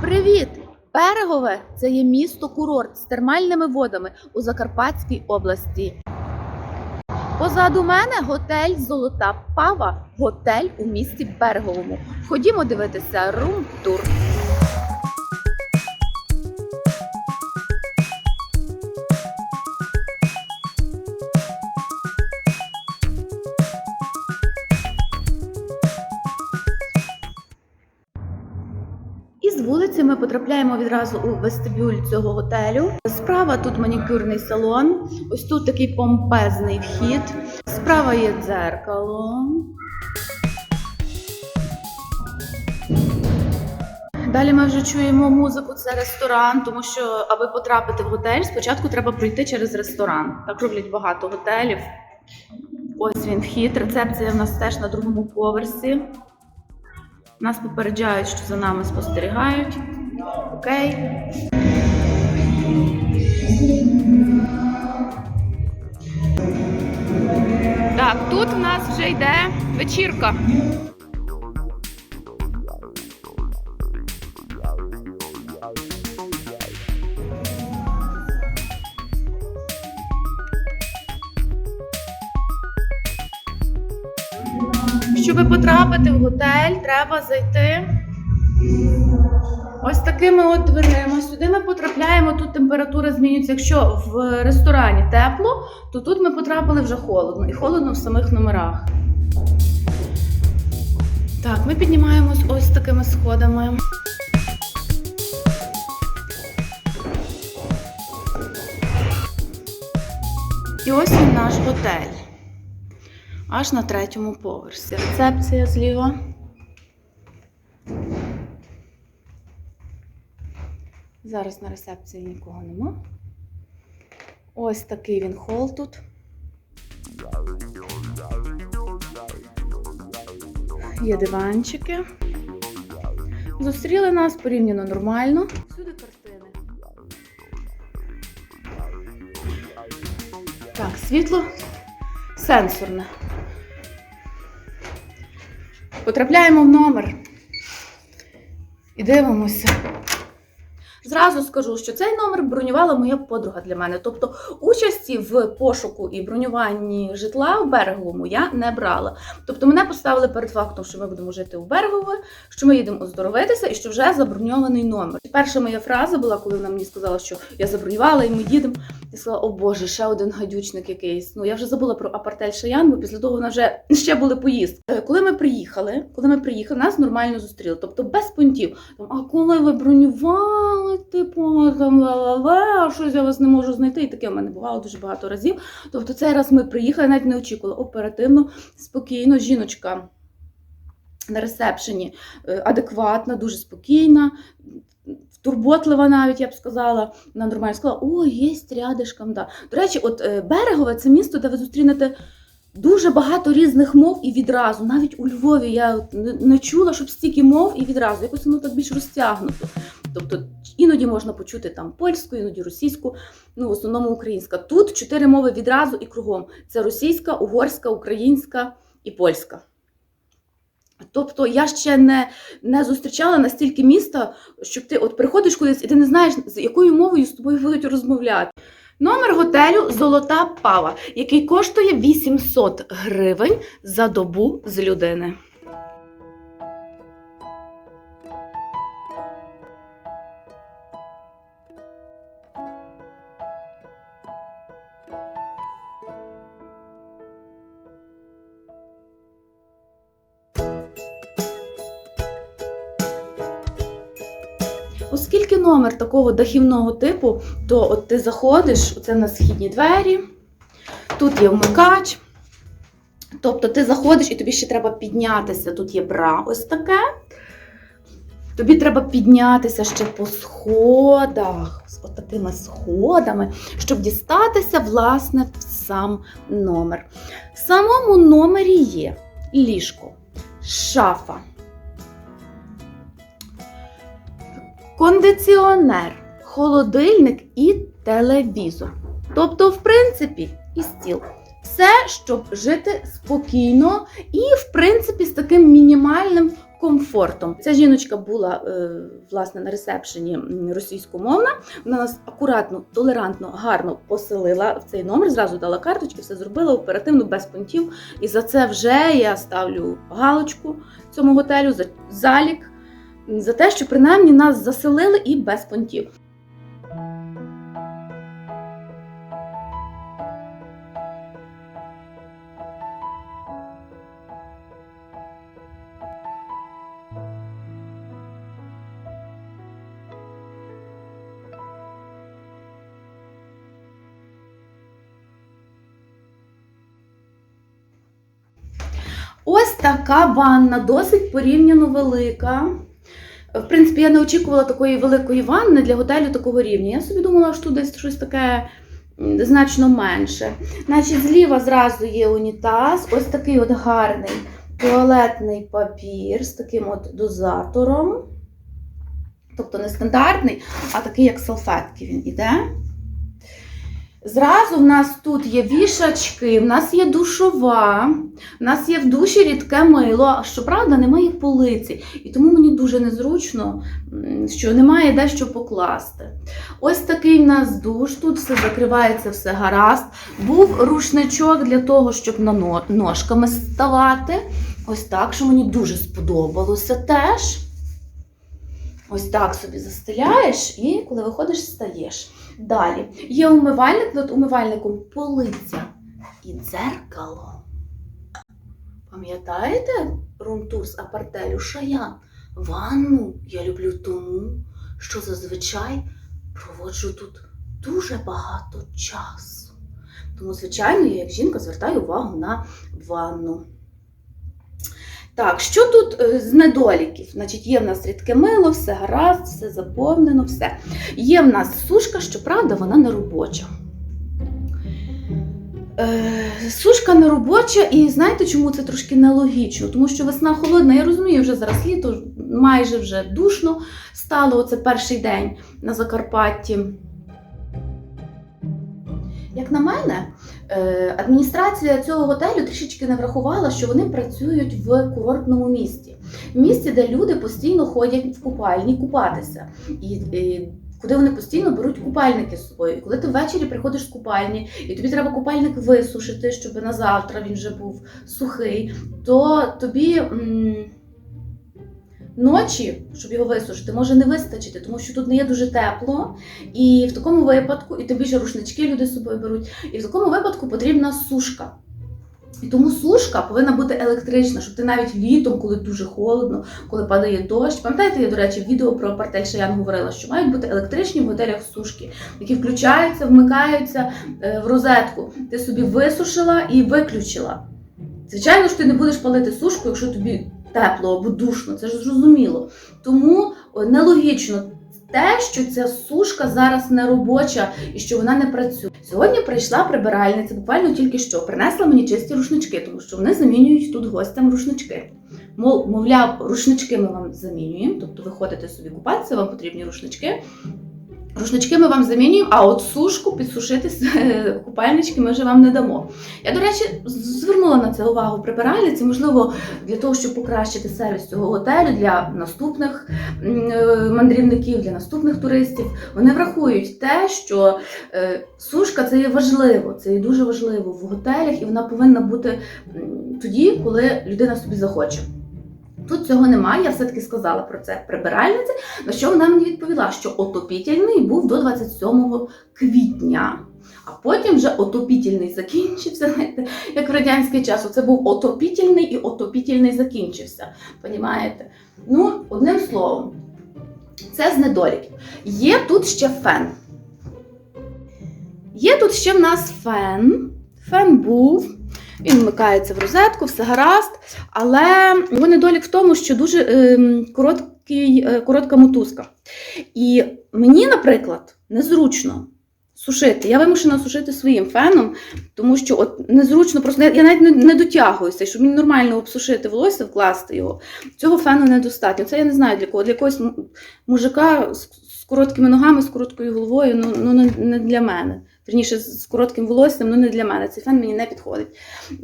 Привіт! Берегове це є місто курорт з термальними водами у Закарпатській області. Позаду мене готель Золота Пава, готель у місті Береговому. Ходімо дивитися рум-тур. Потрапляємо відразу у вестибюль цього готелю. Справа тут манікюрний салон. Ось тут такий помпезний вхід. Справа є дзеркало. Далі ми вже чуємо музику. Це ресторан, тому що аби потрапити в готель, спочатку треба пройти через ресторан. Так роблять багато готелів. Ось він вхід. Рецепція в нас теж на другому поверсі. Нас попереджають, що за нами спостерігають. Окей. Так, тут в нас вже йде вечірка. Щоб потрапити в готель, треба зайти ось такими от дверима. Сюди ми потрапляємо, тут температура змінюється. Якщо в ресторані тепло, то тут ми потрапили вже холодно. І холодно в самих номерах. Так, ми піднімаємось ось такими сходами. І ось він наш готель. Аж на третьому поверсі. Рецепція зліва. Зараз на рецепції нікого нема. Ось такий він хол тут. Є диванчики. Зустріли нас порівняно нормально. Всюди картини. Так, світло сенсорне. Потрапляємо в номер і дивимося. Зразу скажу, що цей номер бронювала моя подруга для мене. Тобто участі в пошуку і бронюванні житла в береговому я не брала. Тобто мене поставили перед фактом, що ми будемо жити у берегове, що ми їдемо оздоровитися і що вже заброньований номер. Перша моя фраза була, коли вона мені сказала, що я забронювала і ми їдемо. Я сказала, о Боже, ще один гадючник якийсь. Ну я вже забула про апартель Шаян, бо після того вона вже ще були поїздки. Е, Коли ми приїхали, коли ми приїхали, нас нормально зустріли. Тобто без понтів. А коли ви бронювали, типу, там ла-ла-ла, а щось я вас не можу знайти. І таке в мене бувало дуже багато разів. Тобто, цей раз ми приїхали, навіть не очікували оперативно, спокійно, жіночка. На ресепшені е, адекватна, дуже спокійна, турботлива навіть, я б сказала. Вона нормально сказала, о, є рядишком. Да. До речі, от е, Берегове це місто, де ви зустрінете дуже багато різних мов і відразу. Навіть у Львові я не чула, щоб стільки мов і відразу. Якось воно так більш розтягнуто. Тобто іноді можна почути там польську, іноді російську, ну в основному українська. Тут чотири мови відразу і кругом: це російська, угорська, українська і польська. Тобто я ще не, не зустрічала настільки міста, щоб ти от приходиш кудись і ти не знаєш, з якою мовою з тобою будуть розмовляти. Номер готелю Золота Пава, який коштує 800 гривень за добу з людини. Оскільки номер такого дахівного типу, то от ти заходиш, це на східні двері, тут є вмикач. Тобто ти заходиш і тобі ще треба піднятися. Тут є бра ось таке. Тобі треба піднятися ще по сходах, з отакими сходами, щоб дістатися, власне, в сам номер. В самому номері є ліжко, шафа, кондиціонер, холодильник і телевізор. Тобто, в принципі, і стіл. Все, щоб жити спокійно і, в принципі, з таким мінімальним комфортом. Ця жіночка була е, власне на ресепшені російськомовна. Вона нас акуратно, толерантно, гарно поселила в цей номер. Зразу дала карточки, все зробила оперативно, без понтів. І за це вже я ставлю галочку цьому готелю за залік, за те, що принаймні нас заселили і без понтів. Ось така ванна, досить порівняно велика. В принципі, я не очікувала такої великої ванни для готелю такого рівня. Я собі думала, що тут десь щось таке значно менше. Значить, зліва зразу є унітаз, ось такий от гарний туалетний папір з таким от дозатором. Тобто не стандартний, а такий, як салфетки він іде. Зразу в нас тут є вішачки, в нас є душова, в нас є в душі рідке мило, щоправда, немає полиці. І тому мені дуже незручно, що немає де що покласти. Ось такий в нас душ, тут все закривається, все гаразд. Був рушничок для того, щоб на ножками ставати. Ось так, що мені дуже сподобалося теж. Ось так собі застеляєш і коли виходиш, стаєш. Далі є умивальник, над умивальником полиця і дзеркало. Пам'ятаєте румтур з апартелю Шаян? Ванну я люблю тому, що зазвичай проводжу тут дуже багато часу. Тому, звичайно, я як жінка звертаю увагу на ванну. Так, що тут е, з недоліків? Значить, є в нас рідке мило, все гаразд, все заповнено, все. Є в нас сушка, щоправда, вона не робоча. Е, сушка не робоча, і знаєте, чому це трошки нелогічно? Тому що весна холодна, я розумію, вже зараз літо, майже вже душно стало оце перший день на Закарпатті. Як на мене, адміністрація цього готелю трішечки не врахувала, що вони працюють в курортному місті. В місті, де люди постійно ходять в купальні купатися. І, і куди вони постійно беруть купальники з собою. І коли ти ввечері приходиш з купальні, і тобі треба купальник висушити, щоб на завтра він вже був сухий, то тобі м, ночі, щоб його висушити, може не вистачити, тому що тут не є дуже тепло. І в такому випадку, і тобі ще рушнички люди з собою беруть, і в такому випадку потрібна сушка. І тому сушка повинна бути електрична, щоб ти навіть літом, коли дуже холодно, коли падає дощ. Пам'ятаєте, я, до речі, в відео про партель Шаян говорила, що мають бути електричні в готелях сушки, які включаються, вмикаються е, в розетку. Ти собі висушила і виключила. Звичайно ж, ти не будеш палити сушку, якщо тобі тепло або душно, це ж зрозуміло. Тому нелогічно те, що ця сушка зараз не робоча і що вона не працює. Сьогодні прийшла прибиральниця, буквально тільки що принесла мені чисті рушнички, тому що вони замінюють тут гостям рушнички. Мов, мовляв, рушнички ми вам замінюємо, тобто ви ходите собі купатися, вам потрібні рушнички. Рушнички ми вам замінюємо, а от сушку підсушити е, купальнички ми вже вам не дамо. Я, до речі, звернула на це увагу прибиральниці, можливо, для того, щоб покращити сервіс цього готелю для наступних е, мандрівників, для наступних туристів. Вони врахують те, що е, сушка це є важливо, це є дуже важливо в готелях, і вона повинна бути тоді, коли людина собі захоче. Тут цього немає, я все-таки сказала про це прибиральниці, на що вона мені відповіла, що отопітельний був до 27 квітня. А потім вже отопітельний закінчився, знаєте, як в радянський час. Це був отопітельний і отопітельний закінчився. Понімаєте? Ну, одним словом, це з недоліків. Є тут ще фен. Є тут ще в нас фен. Фен був. Він вмикається в розетку, все гаразд. Але його недолік в тому, що дуже ем, короткий, е, коротка мотузка. І мені, наприклад, незручно сушити. Я вимушена сушити своїм феном, тому що от незручно, просто я навіть не, не дотягуюся, щоб мені нормально обсушити волосся, вкласти його. Цього фену недостатньо. Це я не знаю для кого. Для якогось мужика з, з короткими ногами, з короткою головою, ну, ну не для мене. Вірніше, з коротким волоссям, ну не для мене. Цей фен мені не підходить.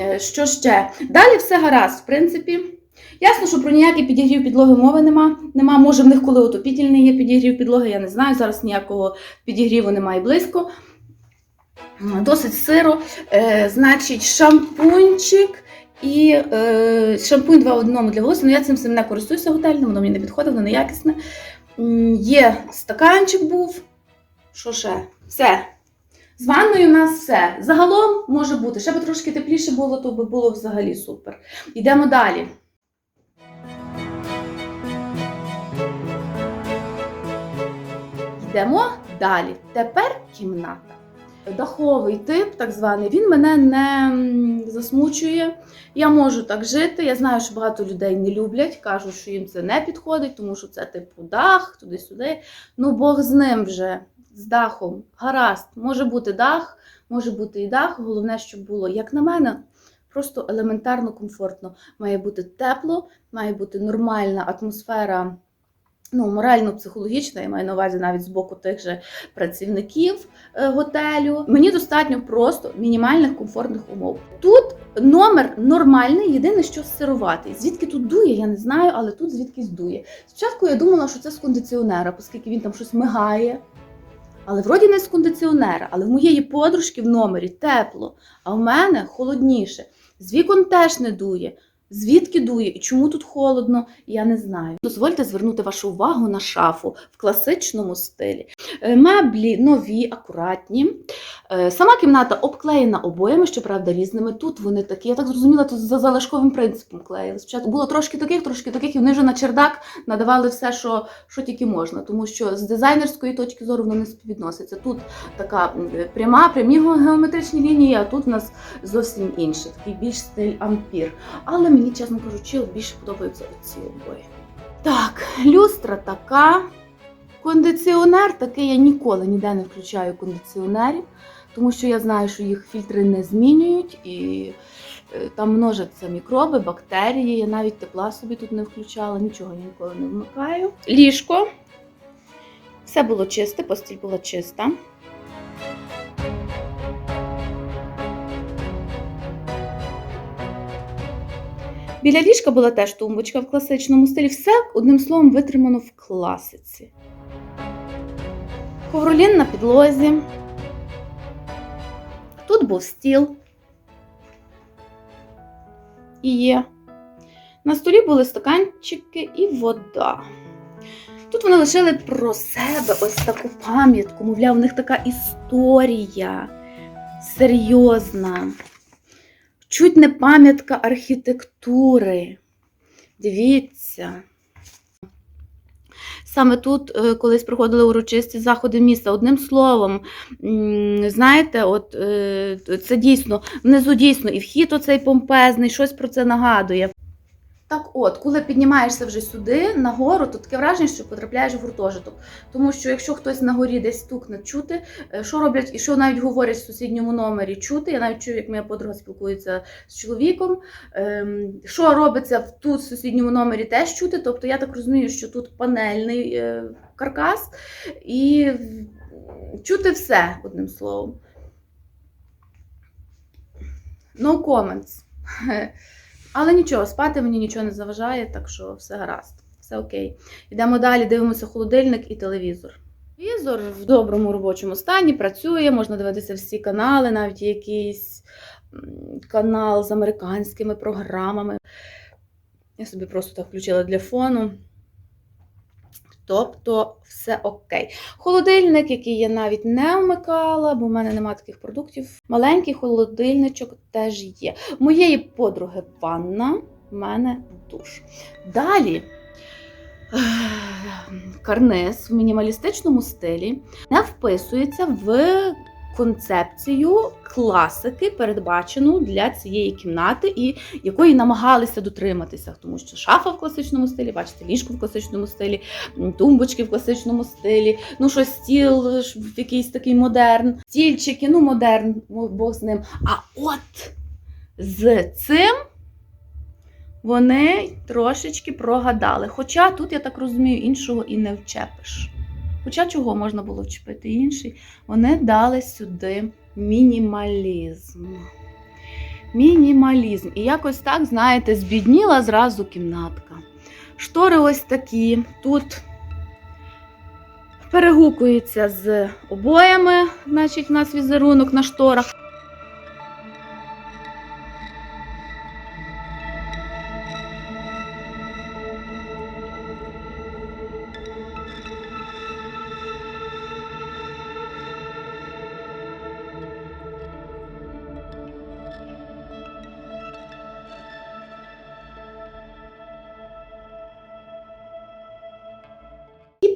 Е, Що ще? Далі все гаразд, в принципі. Ясно, що про ніякий підігрів підлоги мови нема. нема. Може, в них коли отопітельний є підігрів підлоги, я не знаю. Зараз ніякого підігріву немає близько. Досить сиро. Е, значить, шампунчик і е, шампунь два в одному для волосся. Ну, я цим всім не користуюся готельним, воно мені не підходить, воно неякісне. Є стаканчик був. Що ще? Все. З ванною у нас все. Загалом може бути. Ще би трошки тепліше було, то би було взагалі супер. Йдемо далі. Йдемо далі. Тепер кімната. Даховий тип, так званий, він мене не засмучує. Я можу так жити. Я знаю, що багато людей не люблять, кажуть, що їм це не підходить, тому що це типу дах, туди-сюди. Ну, Бог з ним вже, з дахом. Гаразд, може бути дах, може бути і дах. Головне, щоб було, як на мене, просто елементарно комфортно. Має бути тепло, має бути нормальна атмосфера. Ну, морально-психологічна, я маю на увазі навіть з боку тих же працівників е, готелю. Мені достатньо просто мінімальних комфортних умов. Тут номер нормальний, єдине, що сируватий. Звідки тут дує, я не знаю, але тут звідкись дує. Спочатку я думала, що це з кондиціонера, оскільки він там щось мигає. Але вроді не з кондиціонера, але в моєї подружки в номері тепло, а в мене холодніше. З вікон теж не дує. Звідки дує і чому тут холодно, я не знаю. Дозвольте звернути вашу увагу на шафу в класичному стилі. Е, Меблі нові, акуратні. Е, Сама кімната обклеєна обоями, щоправда, різними. Тут вони такі, я так зрозуміла, тут за залишковим принципом клеїли. Спочатку було трошки таких, трошки таких, і вони вже на чердак надавали все, що, що тільки можна. Тому що з дизайнерської точки зору воно не співвідноситься. Тут така пряма, прямі геометричні лінії, а тут у нас зовсім інше, такий більш стиль ампір. Але мені, чесно кажучи, більше подобаються ці обої. Так, люстра така. Кондиціонер такий я ніколи ніде не включаю кондиціонерів, тому що я знаю, що їх фільтри не змінюють і е, там множаться мікроби, бактерії. Я навіть тепла собі тут не включала, нічого я ніколи не вмикаю. Ліжко. Все було чисте, постіль була чиста. Біля ліжка була теж тумбочка в класичному стилі. Все одним словом витримано в класиці. Ковролін на підлозі. Тут був стіл. І є. На столі були стаканчики і вода. Тут вони лишили про себе ось таку пам'ятку. Мовляв, у них така історія серйозна. Чуть не пам'ятка архітектури. Дивіться. Саме тут е, колись проходили урочисті заходи міста. Одним словом, знаєте, от е, це дійсно, внизу дійсно і вхід оцей помпезний, щось про це нагадує. Так от, коли піднімаєшся вже сюди, нагору, то таке враження, що потрапляєш в гуртожиток. Тому що якщо хтось на горі десь стукне чути, е, що роблять і що навіть говорять в сусідньому номері чути. Я навіть чую, як моя подруга спілкується з чоловіком. Ем, Що робиться в тут в сусідньому номері, теж чути. Тобто я так розумію, що тут панельний е, каркас і чути все, одним словом. No comments. Але нічого, спати мені нічого не заважає, так що все гаразд, все окей. Йдемо далі, дивимося холодильник і телевізор. Телевізор в доброму робочому стані працює, можна дивитися всі канали, навіть якийсь канал з американськими програмами. Я собі просто так включила для фону. Тобто все окей. Холодильник, який я навіть не вмикала, бо в мене немає таких продуктів. Маленький холодильничок теж є. Моєї подруги ванна, в мене душ. Далі. Карниз в мінімалістичному стилі не вписується в концепцію класики, передбачену для цієї кімнати, і якої намагалися дотриматися, тому що шафа в класичному стилі, бачите, ліжко в класичному стилі, тумбочки в класичному стилі, ну що стіл в якийсь такий модерн, стільчики, ну модерн, Бог з ним. А от з цим вони трошечки прогадали. Хоча тут, я так розумію, іншого і не вчепиш. Хоча чого можна було вчепити інший, вони дали сюди мінімалізм. мінімалізм. І якось так, знаєте, збідніла зразу кімнатка. Штори ось такі. Тут перегукується з обоями, значить, у нас візерунок на шторах.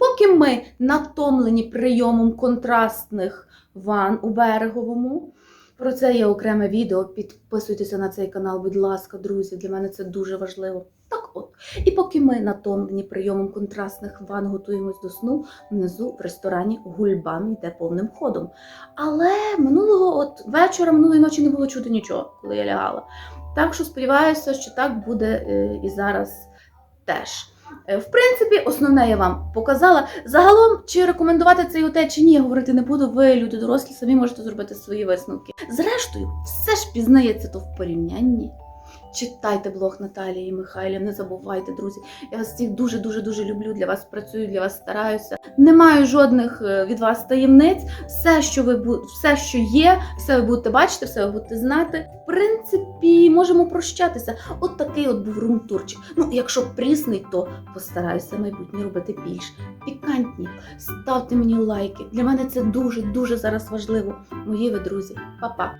Поки ми натомлені прийомом контрастних ван у береговому, про це є окреме відео. Підписуйтеся на цей канал, будь ласка, друзі. Для мене це дуже важливо. Так от. І поки ми натомлені прийомом контрастних ван готуємось до сну, внизу в ресторані гульбан йде повним ходом. Але минулого от вечора, минулої ночі не було чути нічого, коли я лягала. Так що сподіваюся, що так буде е, і зараз теж. Е, В принципі, основне я вам показала. Загалом, чи рекомендувати цей готель, чи ні, я говорити не буду. Ви, люди дорослі, самі можете зробити свої висновки. Зрештою, все ж пізнається то в порівнянні. Читайте блог Наталії Михайлів, не забувайте, друзі. Я вас всіх дуже дуже люблю. Для вас працюю, для вас стараюся. Не маю жодних е, від вас таємниць. Все, що ви все, що є, все ви будете бачити, все ви будете знати. В принципі, можемо прощатися. От такий от був румтурчик. Ну, якщо прісний, то постараюся майбутнє робити більш пікантні. Ставте мені лайки. Для мене це дуже дуже зараз важливо. Мої ви друзі. Па-па!